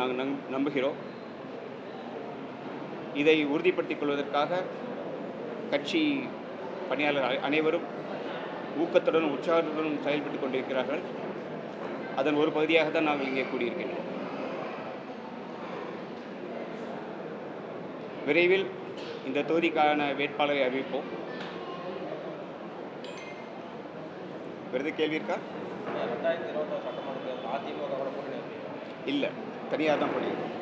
நாங்கள் நம் நம்புகிறோம். இதை உறுதிப்படுத்திக் கொள்வதற்காக கட்சி பணியாளர் அனைவரும் ஊக்கத்துடனும் உற்சாகத்துடனும் செயல்பட்டு கொண்டிருக்கிறார்கள். அதன் ஒரு பகுதியாக தான் நாங்கள் இங்கே கூடியிருக்கின்றோம். விரைவில் இந்த தொகுதிக்கான வேட்பாளரை அறிவிப்போம். விருது கேள்வி இருக்கா? ரெண்டாயிரத்தி இருபத்தாறு சட்டமன்ற இல்லை தனியாக தான் பண்ணியிருக்கோம்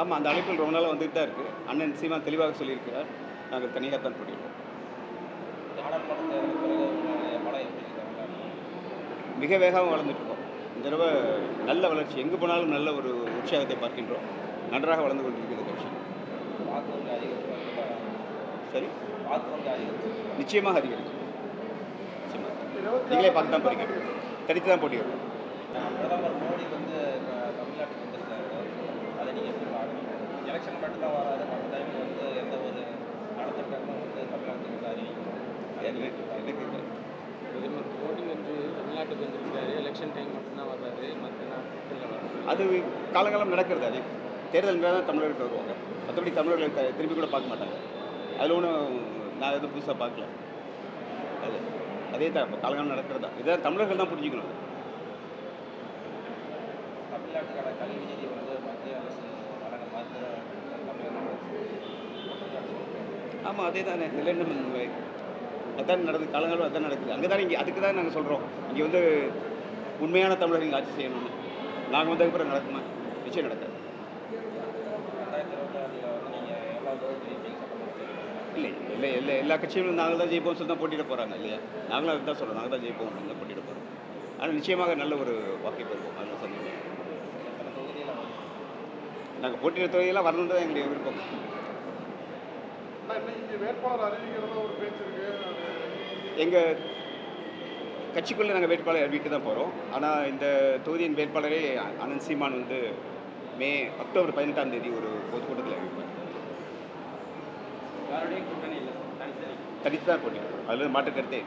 ஆமாம் அந்த அழைப்பில் ரொம்ப நாளாக வந்துட்டு தான் இருக்குது அண்ணன் சீமான் தெளிவாக சொல்லியிருக்கிறார் நாங்கள் தனியாக தான் பண்ணியிருக்கோம் மிக வேகமாக வளர்ந்துட்டு இருக்கோம். இந்த தடவை நல்ல வளர்ச்சி. எங்கே போனாலும் நல்ல ஒரு உற்சாகத்தை பார்க்கின்றோம். நன்றாக வளர்ந்து கொண்டிருக்கிறது கட்சி. சரி. நிச்சயமாக அதிகரிக்கும். நீங்களே பார்த்து தான் போறீங்க. தனித்து தான் போட்டியிடுறோம் பிரதமர் மோடி வந்து தமிழ்நாட்டுக்கு வந்திருக்காரு அதை நீங்கள் எப்படி பார்க்குறீங்க எலெக்ஷன் மட்டும் தான் வராது மற்ற டைமில் வந்து எந்த ஒரு நலத்திட்டமும் வந்து தமிழ்நாட்டுக்கு வந்து கேட்குறேன் பிரதமர் மோடி வந்து தமிழ்நாட்டுக்கு வந்திருக்காரு எலெக்ஷன் டைம் மட்டும்தான் வர்றாரு மற்ற நாட்டில் வர்றாரு அது காலங்காலம் நடக்கிறது அது. தேர்தல் தான் தமிழர்கள் வருவாங்க. மற்றபடி தமிழர்கள் திரும்பி கூட பார்க்க மாட்டாங்க. அதில் ஒன்றும் நான் எதுவும் புதுசாக பார்க்கல. அது. அதே தான் இப்போ காலங்காலம் நடக்கிறது தான். இதை தமிழர்கள் தான் புரிஞ்சுக்கணும். தமிழ்நாட்டுக்கான கல்வி நிதி வந்து மத்திய அரசு வழங்க ஆமாம் அதே தானே. என்ன அதான் நடக்குது காலங்காலம் அதான் நடக்குது. அங்கே தானே இங்கே அதுக்கு தான் நாங்கள் சொல்கிறோம் இங்கே வந்து உண்மையான தமிழர்கள் இங்கே ஆட்சி செய்யணும்னு. நாங்கள் வந்ததுக்கப்புறம் நடக்குமா? நிச்சயம் நடக்காது. இல்லை இல்லை இல்லை. எல்லா கட்சிகளும் நாங்கள் தான் ஜெயிப்போம் சொல்லி தான் போட்டியிட போகிறாங்க இல்லையா? நாங்களும் அதுதான் சொல்கிறோம் நாங்கள் தான் ஜெயிப்போம் அப்படின்னு தான் போட்டியிட போகிறோம் ஆனால் நிச்சயமாக நல்ல ஒரு வாக்கை பெறுவோம் அதில் சந்தேகம். நாங்கள் போட்டியிட தொகையெல்லாம் வரணும் தான் எங்களுடைய விருப்பம். வேட்பாளர் எங்கள் கட்சிக்குள்ளே நாங்கள் வேட்பாளர் அறிவிக்க தான் போகிறோம் ஆனால் இந்த தொகுதியின் வேட்பாளரே அனந்த் சீமான் வந்து மே அக்டோபர் பதினெட்டாம் தேதி ஒரு பொதுக்கூட்டத்தில் அறிவிப்பார். தனித்தனி. தனித்து தான் போட்டியிடுறோம் அதில் மாற்று கருத்தே